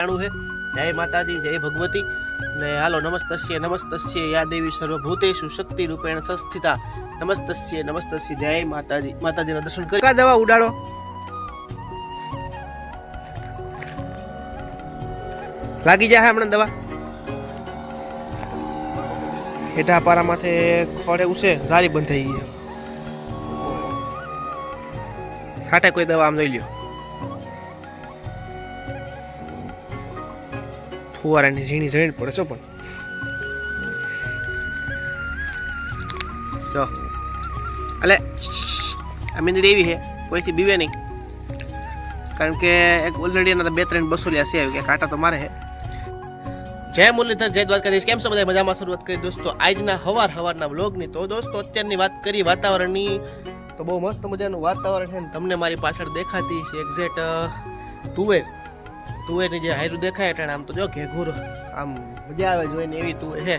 જાણું છે. જય માતાજી, જય ભગવતી. ને હાલો, નમસ્તસ્ય નમસ્તસ્ય, યા દેવી સર્વભૂતેશુ શક્તિ રૂપેણ સંસ્થિતા. નમસ્તસ્ય નમસ્તસ્ય, જય માતાજી. માતાજીના દર્શન કરી. કા દવા ઉડાડો? લાગી જાય હમણાં દવા? હેઠા પારા માથે ખોડે ઉસે સારી બંધ થઈ ગઈ સાટે કોઈ દવા આમ લઈ લ્યો. ફુવારાની ઝીણી ઝીણી પડે છો પણ. જો. અલે, આ મીંદડી એવી છે, કોઈથી બીવે નહીં. કારણ કે એક ઓલરેડી એના બે ત્રણ બસો લ્યા છે કે કાંટા તો મારે છે. જય મુરલીધર, જય દ્વારકાધીશ. કેમ છો બધા? મજામાં શરૂઆત કરી દોસ્તો, આજના હવાર હવારના વ્લોગની તો દોસ્તો, અત્યારની વાત કરી વાતાવરણની, તો બહુ મસ્ત મજાનું વાતાવરણ છે ને, તમને મારી પાછળ દેખાતી છે એક્ઝેક્ટ તુવેર. તુવેરની જે હાયરું દેખાય એટલે આમ તો જો ઘેઘુર આમ મજા આવે જોઈને એવી તુવેર છે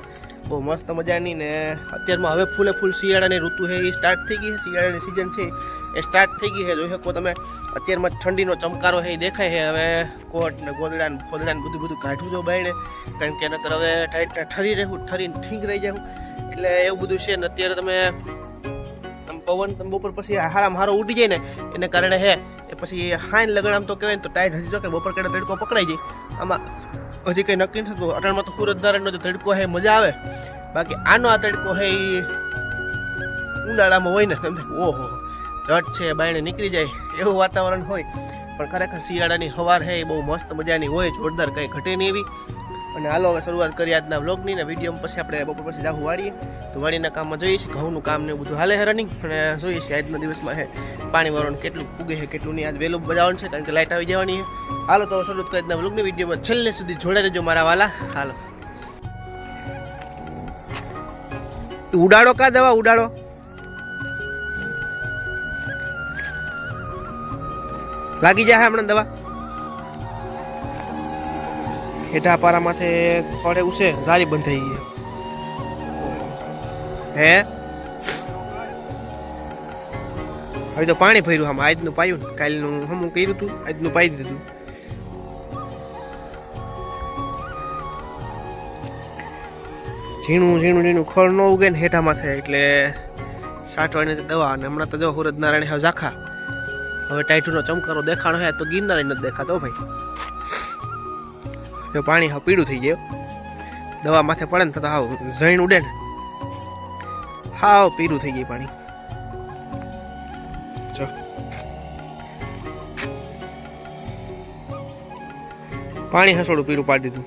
બહુ મસ્ત મજાની ને અત્યારમાં હવે ફૂલે ફૂલ શિયાળાની ઋતુ છે એ સ્ટાર્ટ થઈ ગઈ છે શિયાળાની સિઝન છે. એ સ્ટાર્ટ થઈ ગઈ છે જોઈ શકો તમે. અત્યારમાં ઠંડીનો ચમકારો છે એ દેખાય છે હવે કોટ ને ગોદડા ને ફોદડા ને બધું બધું કાઢવું જો બાઈને કારણ કે નકર હવે ટાઈટ ઠરી રહેવું ઠરીને ઠીક રહી જાય એટલે એવું બધું છે ને અત્યારે તમે પવન તમે બપોર પછી હારામ હારો ઉડી જાય ને, એને કારણે હે એ પછી હાઈન લગણ આમ તો કહેવાય ને તો ટાઈટ હજી જો કે બપોર કાઢે તડકો પકડાઈ જાય. આમાં હજી કંઈ નક્કી નથી થતું. અટાણમાં તો સુરતદારનો જે તડકો છે મજા આવે. બાકી આનો આ તડકો છે એ ઉનાળામાં હોય ને તમને ઓહો, ઝટ છે, બાયણે નીકળી જાય, એવું વાતાવરણ હોય. પણ ખરેખર શિયાળાની હવાર છે એ બહુ મસ્ત મજાની હોય, જોરદાર કંઈ ઘટે નહીં એવી. અને હાલો, હવે શરૂઆત કરી આજના વ્લોગની ને વીડિયો પછી આપણે બપોર પછી જાહું વાળીએ. તો વાડીના કામમાં જોઈએ છીએ, ઘઉંનું કામ ને બધું હાલે રનિંગ અને જોઈએ છીએ આજના દિવસમાં હે, પાણી વાળવાનું કેટલું પૂગે છે કેટલું નહીં. આજ વહેલું બજાવવાનું છે, કારણ કે લાઇટ આવી જવાની છે હાલો, તો શરૂઆત કરી આજના વ્લોગની વિડીયોમાં. છેલ્લે સુધી જોડે રહેજો મારા વાલા. હાલો. ઉડાડો કા દવા, ઉડાડો? લાગી જાય હમણાં દવા? હેઠા પારા માથે ખોડે ઉસે સારી બંધ થઈ ગઈ. હે? હવે તો પાણી ભર્યું આમ, આજનું પાયું ને, કાલનું, હમું કર્યું હતું આજનું પાઈ દીધું. ઝીણું ઝીણું ઝીણું, ખળ ન ઉગે ને હેઠા માથે એટલે સાટવાની દવા અને હમણાં તો જો સુરત નારાયણ હવે ઝાખા. હવે ટાઈટુનો ચમકારો દેખાણો હે તો ગિરનાર નથી દેખાતો ભાઈ. જો પાણી હા પીળું થઈ ગયું દવા માથે પડે ને તો હાવ ઝૈણ ઉડે ને. હાવ પીળું થઈ ગયું પાણી. જો. પાણી હસોડું પીરું પાડી દીધું.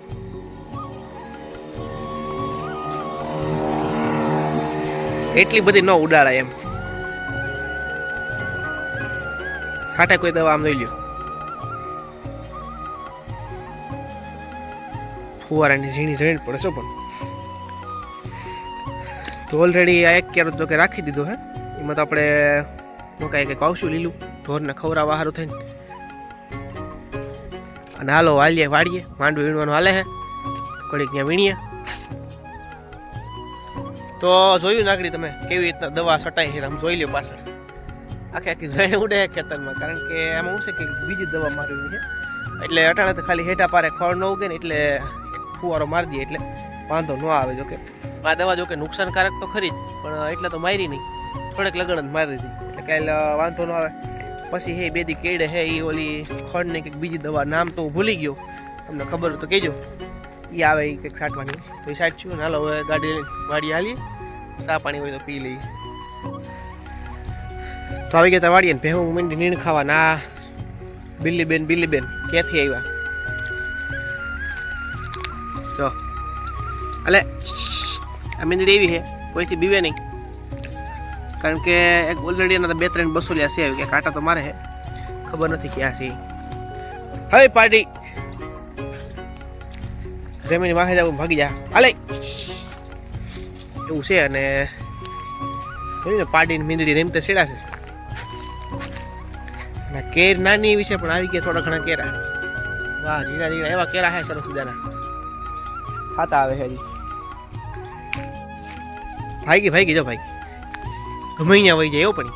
એટલી બધી ન ઉડાડાય એમ. સાટે કોઈ દવા આમ લઈ લ્યો. ફુવારાની ઝીણી ઝીણી પડે પણ. તો ઓલરેડી આ એક કેરો જો કે રાખી દીધો હે. એમાં તો આપણે મકાઈ કંઈક આવશું લીલું. ઢોરને ખવડાવવા સારું થઈને. અને હાલો વાલીએ વાળીએ. માંડવી વીણવાનું હાલે હે. ઘડીક ત્યાં વીણીએ. તો જોયું નાગડી તમે, કેવી રીતના દવા છટાઈ છે, આમ જોઈ લ્યો પાછળ. આખે આખી જઈ ઉડે ખેતરમાં, કારણ કે એમાં શું છે કે બીજી દવા મારવી છે. એટલે અટાણે તો ખાલી હેઠા પારે ખોળ ન ઉગે ને એટલે ફુવારો મારી દઈએ એટલે વાંધો ન આવે જોકે. આ દવા જોકે નુકસાનકારક તો ખરી જ, પણ એટલે તો મારી નહીં. થોડેક લગણ જ મારી દીધી. એટલે કાંઈ વાંધો ન આવે. પછી હે, બેદી કેડે હે એ ઓલી ખડની કંઈક બીજી દવા નામ તો હું ભૂલી ગયો. તમને ખબર તો કહેજો. એ આવે એ કંઈક છાંટવાની. તો એ છાંટશું ને હાલો, હવે ગાડી વાડી હાલીએ. સા પાણી હોય તો પી લઈએ. તો આવી ગયા વાડીએ ભેહું મીંડી નીણ ખાવા ના બિલ્લી બેન બિલ્લી બેન ક્યાંથી આવ્યા? જો. અલે આ મીંદડી એવી છે કોઈથી બીવે નહીં. કારણ કે એક ઓલરેડી એના બે ત્રણ બસો લ્યા છે કે કાંટા તો મારે છે ખબર નથી ક્યાં છે હવે પાર્ટી જમીન વાહે જાવ ભાગી જા. હાલે એવું છે અને જોયું ને પાડીને મીંદડી રેમતે સેડા છે. કેર નાની એવી છે, પણ આવી ગયા થોડા ઘણા કેરા. વાહ, ઝીણા ઝીણા એવા કેરા હે સરસ મજાના. ખાતા આવે છે ભાઈ ગઈ ભાઈ ગઈ જો ભાઈ. ગમે અહીંયા વહી જાય એવું પણ.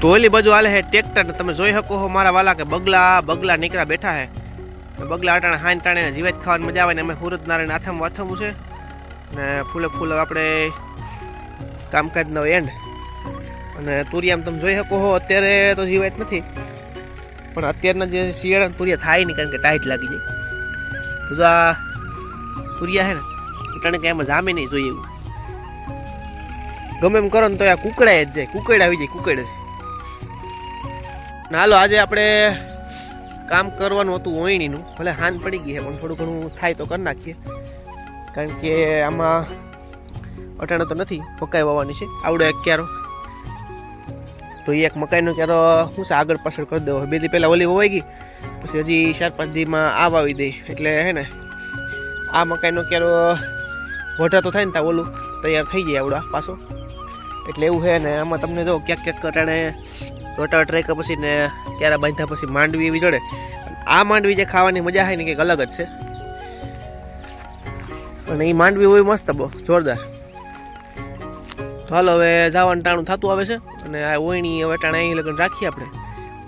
તો ઓલી બાજુ હાલે હે ટ્રેક્ટર તમે જોઈ શકો છો મારા વાલા કે બગલા બગલા નીકળ્યા બેઠા છે. બગલા અટાણે હાઈન ટાણે જીવેત ખાવાની મજા આવે ને અમે સુરત નારાયણ આથમ વાથમું છે. ને ફૂલે ફૂલે આપણે કામકાજનો એન્ડ અને તુરિયામ તમે જોઈ શકો છો અત્યારે તો જીવાત નથી. પણ અત્યારના જે શિયાળા તુરિયા થાય નહીં કારણ કે ટાઈટ લાગી જાય. તો જો આ તુરિયા છે ને અટાણે કાંઈ એમાં જામે નહીં જોઈએ એવું. ગમે એમ કરો ને તો આ કુકડાય જ જાય કુકડ આવી જાય કુકડ ના હાલો, આજે આપણે કામ કરવાનું હતું ઓયણીનું, ભલે હાન પડી ગઈ છે, પણ થોડું ઘણું થાય તો કરી નાખીએ. કારણ કે આમાં અટાણે તો નથી મકાઈ વાવવાની છે, આવડો એક ક્યારો. તો એ એક મકાઈનો ક્યારો શું છે, આગળ પાછળ કરી દેવો. બે દી પહેલાં ઓલી વવાઈ ગઈ પછી હજી ચાર પાંચ દીમાં આ વાવી દઈ એટલે હે ને, આ મકાઈનો ક્યારો વઢા તો થાય ને ત્યાં ઓલું, તૈયાર થઈ જાય આવડા પાછો. એટલે એવું છે ને, આમાં તમને જો ક્યાંક ક્યાંક કટાણે રોટા ટ્રેક પછી ને ક્યારે બાંધ્યા પછી માંડવી એવી જોડે આ માંડવી જે ખાવાની મજા આવે ને કંઈક અલગ જ છે. અને એ માંડવી હોય મસ્ત બહુ જોરદાર. ચાલો હવે જવાનું ટાણું થતું આવે છે. અને આ ઓયણી હવે ટાણે અહીં લગ્ન રાખીએ આપણે.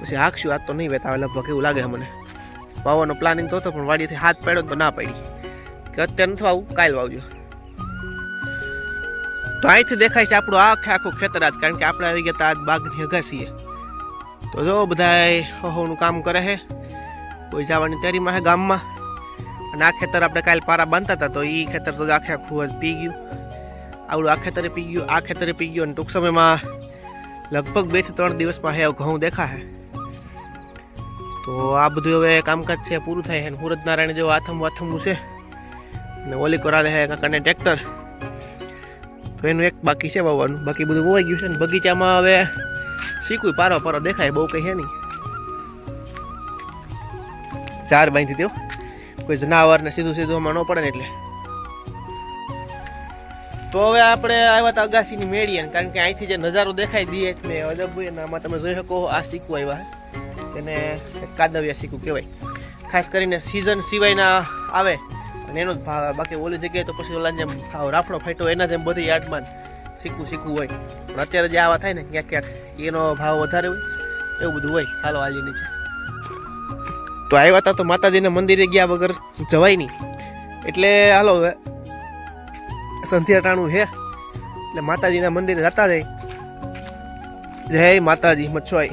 પછી હાંકશું, આજ તો નહીં વેતા લગભગ એવું લાગે મને. વાવવાનો પ્લાનિંગ તો હતો, પણ વાડીથી હાથ પડ્યો તો ના પાડી. કે અત્યારે નથી વાવું કાલ વાવજો. તો અહીંથી દેખાય છે આપણું આખે આખું ખેતર આજ કારણ કે આપણે આવી ગયા આજ બાગની અગાસીએ તો જો બધા હોનું કામ કરે છે. કોઈ જવાની તૈયારીમાં છે ગામમાં. અને આ ખેતર આપણે કાલ પારા બાંધતા હતા તો એ ખેતર તો આખે આખું જ પી ગયું. આવડું આ ખેતરે પી ગયું, આ ખેતરે પી ગયું, અને ટૂંક સમયમાં લગભગ બેથી ત્રણ દિવસમાં હે ઘઉં દેખાશે. તો આ બધું હવે કામકાજ છે, પૂરું થાય છે. સુરત નારાયણ જેવું આથમ આથમું છે. અને ઓલી કરાવે છે કાકાને ટ્રેક્ટર. તો એનું એક બાકી છે વાવવાનું. બાકી બધું વવાઈ ગયું છે ને બગીચામાં હવે શીખવું, પારો પારો દેખાય, બહુ કંઈ છે નહીં. ચાર બાંધી દેવ કોઈ જનાવરને સીધું સીધું આમાં ન પડે ને એટલે. તો હવે આપણે આવ્યા હતા અગાસીની મેળીએ કારણ કે અહીંથી જે નજારો દેખાય દઈએ મેં અજબ અને આમાં તમે જોઈ શકો આ શીખવું આવ્યા. એક કાદવિયા શીખવું કહેવાય. ખાસ કરીને સિઝન સિવાયના આવે, અને એનો જ ભાવ. બાકી ઓલી જગ્યાએ તો પછી ઓલા જેમ રાફડો ફાટો એના જેમ બધી યાર્ડમાં શીખવું શીખવું હોય. પણ અત્યારે જે આવા થાય ને, ક્યાંક ક્યાંક એનો ભાવ વધારે હોય, એવું બધું હોય. હાલો હાલી નીચે. તો આવ્યા હતા તો માતાજીના મંદિરે ગયા વગર જવાય નહીં. એટલે, હાલો, હવે સંધ્યા ટાણું છે. એટલે માતાજીના મંદિરે જતા જાય. જય માતાજી, મચ્છવાઈ.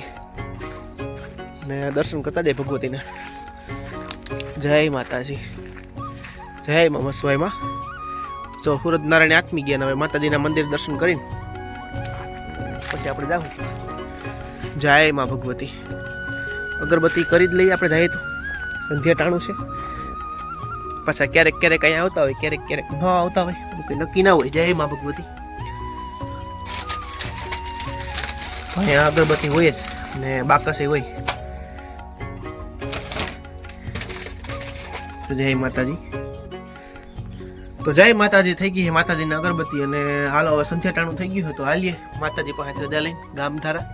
ને દર્શન કરતા જાય ભગવતીના. જય માતાજી. જય મા મસવાઈમાં તો સુરત નારાયણ આત્મી ગયા હવે માતાજીના મંદિર દર્શન કરીને પછી આપણે જાઉં જય માં ભગવતી. અગરબત્તી કરી જ લઈએ આપણે જઈએ તો. સંધ્યા ટાણું છે. પાછા ક્યારેક ક્યારેક અહીંયા આવતા હોય, ક્યારેક ક્યારેક ન આવતા હોય કંઈ નક્કી ના હોય. જય માં ભગવતી. અહીંયા અગરબત્તી હોય જ ને બાકસે હોય. તો જય માતાજી. તો જય માતાજી, થઈ ગઈ છે માતાજીની અગરબત્તી અને હાલો હવે સંધ્યા ટાણું થઈ ગયું તો હાલીએ. માતાજી પાસે રજા લઈ ગામ ધારા.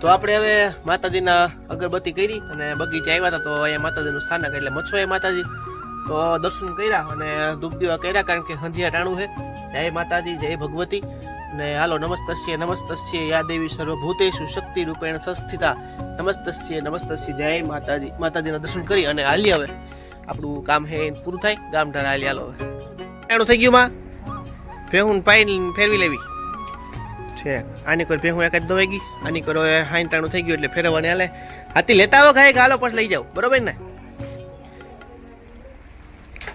તો આપણે હવે માતાજીના અગરબત્તી કરી અને બગીચે આવ્યા હતા, તો અહીંયા માતાજીનું સ્થાનક એટલે મચ્છો એ માતાજી. તો દર્શન કર્યા અને ધૂપ દીવા કર્યા કારણ કે સંધ્યા ટાણું છે. જય માતાજી, જય ભગવતી. અને હાલો, નમસ્તસ્ય નમસ્તસ્ય, યા દેવી સર્વભૂતેશુ શક્તિ રૂપેણ સંસ્થિતા. નમસ્તસ્ય નમસ્તસ્ય, જય માતાજી. માતાજીના દર્શન કરી અને હાલી હવે. આપણું કામ હે, પૂરું થાય. ગામ ઢાર હાલી હાલો હવે. એનું થઈ ગયું, માં? ભેહું પાઈ ફેરવી લેવી. છે. આની કોઈ ભેહું એક જ દવાઈ ગઈ? આની કોઈ હાઈન ટાણું થઈ ગયું એટલે ફેરવવાની હાલે. હાથી લેતા આવો ખાય કે હાલો, પછી લઈ જાઓ. બરોબર ને?